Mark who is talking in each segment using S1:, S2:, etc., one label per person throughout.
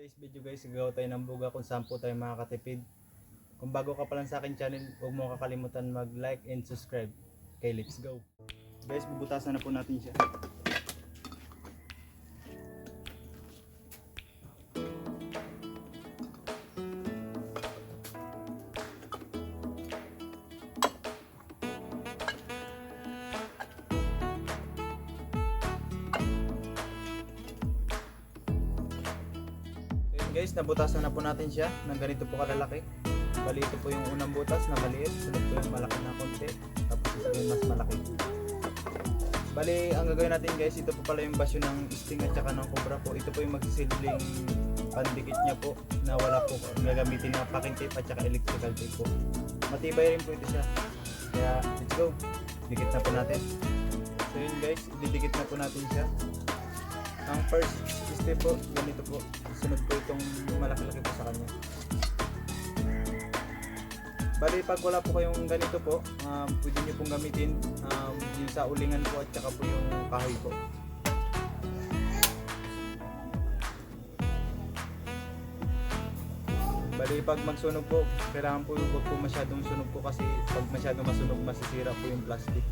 S1: today's video guys, gagawa tayo ng buga kung saan po tayo makakatipid. Kung bago ka pa lang sa akin channel, huwag mo kakalimutan mag-like and subscribe. Okay, let's go. Guys, bubutasan na po natin siya. Guys, nabutasan na po natin siya ng ganito po kalalaki. Bali ito po yung unang butas na maliit, sunod po yung malaki na konti, tapos ito yung mas malaki. Bali, ang gagawin natin guys, ito po pala yung basyo ng sting at saka ng cobra po. Ito po yung magsisilbing pandikit niya po na wala po gagamitin na packing tape at saka electrical tape po. Matibay rin po ito siya. Kaya, let's go. Dikit na po natin. So yun guys, didikit na po natin siya. Ang first step po, ganito po. Sunod po itong malaki-laki po sa kanya. Bali, pag wala po kayong ganito po, um, pwede nyo pong gamitin um, yung sa ulingan po at saka po yung kahoy po. Bali, pag magsunog po, kailangan po huwag po masyadong sunog po kasi pag masyadong masunog, masisira po yung plastic.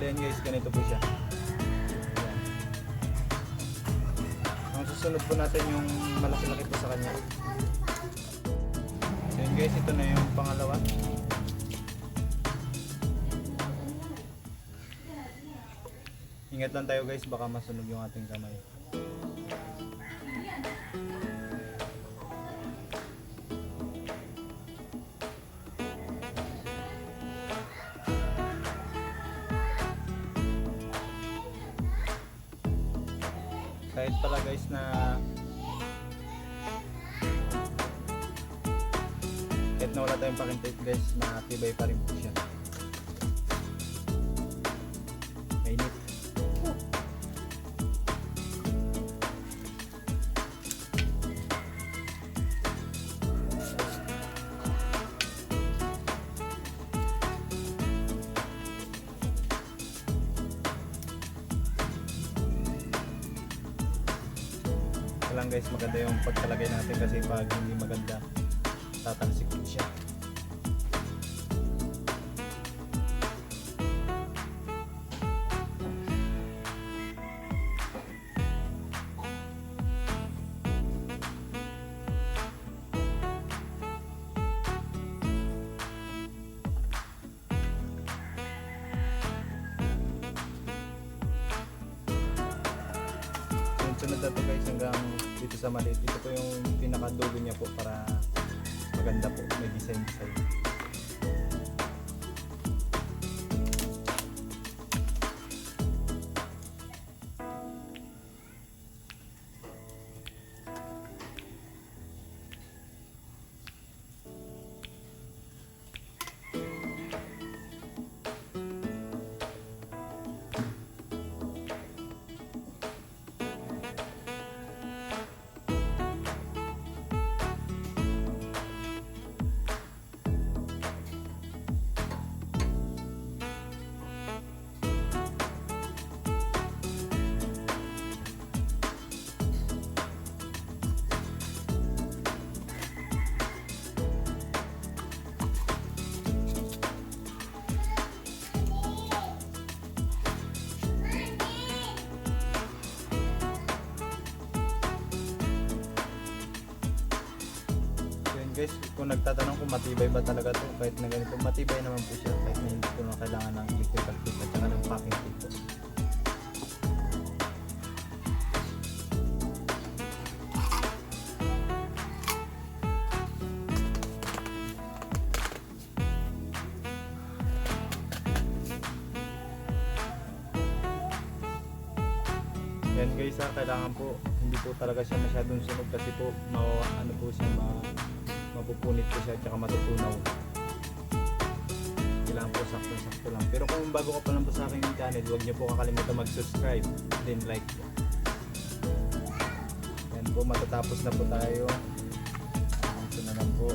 S1: Bali yan guys, ganito po siya. Ayan. Ang susunod po natin yung malaki-laki po sa kanya. Yun guys, ito na yung pangalawa. Ingat lang tayo guys, baka masunog yung ating kamay. Kahit pala guys na kahit na wala tayong pakintape guys, matibay pa rin po siya. Lang guys, maganda yung pagkalagay natin kasi pag hindi maganda, tatalsik po siya. Sunod na to guys hanggang dito sa maliit. Ito po yung pinakadulo niya po para maganda po. May design guys, kung nagtatanong kung matibay ba talaga to kahit na ganito, matibay naman po siya kahit na hindi ko na kailangan ng electrical tape at saka ng packing tape. Yan guys ha, kailangan po hindi po talaga siya masyadong sunog kasi po mawawa ano po siya ma, mapupunit po siya at saka matutunaw. Kailangan po sakto-sakto lang. Pero kung bago ka pa lang po sa aking channel, huwag niyo po kakalimutan mag-subscribe then like. Yan po, matatapos na po tayo. Ito na lang po.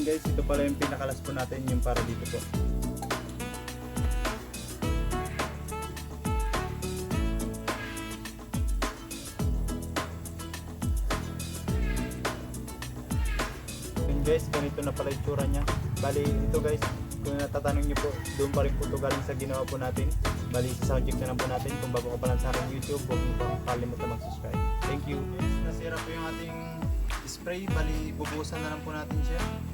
S1: Guys, ito pala yung pinakalas po natin yung para dito po. Yun guys, ganito na pala yung tsura niya. Bali, ito guys, kung natatanong niyo po, doon pa rin po ito galing sa ginawa po natin. Bali, sa sound check na lang po natin. Kung bago ka pa lang sa aking YouTube, huwag mo pang kalimutan mag-subscribe. Thank you. Guys, nasira po yung ating spray. Bali, bubuhusan na lang po natin siya.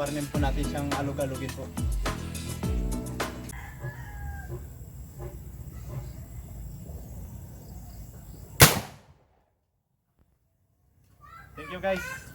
S1: Kailangan pa rin po natin siyang alug-alugin po. Thank you guys.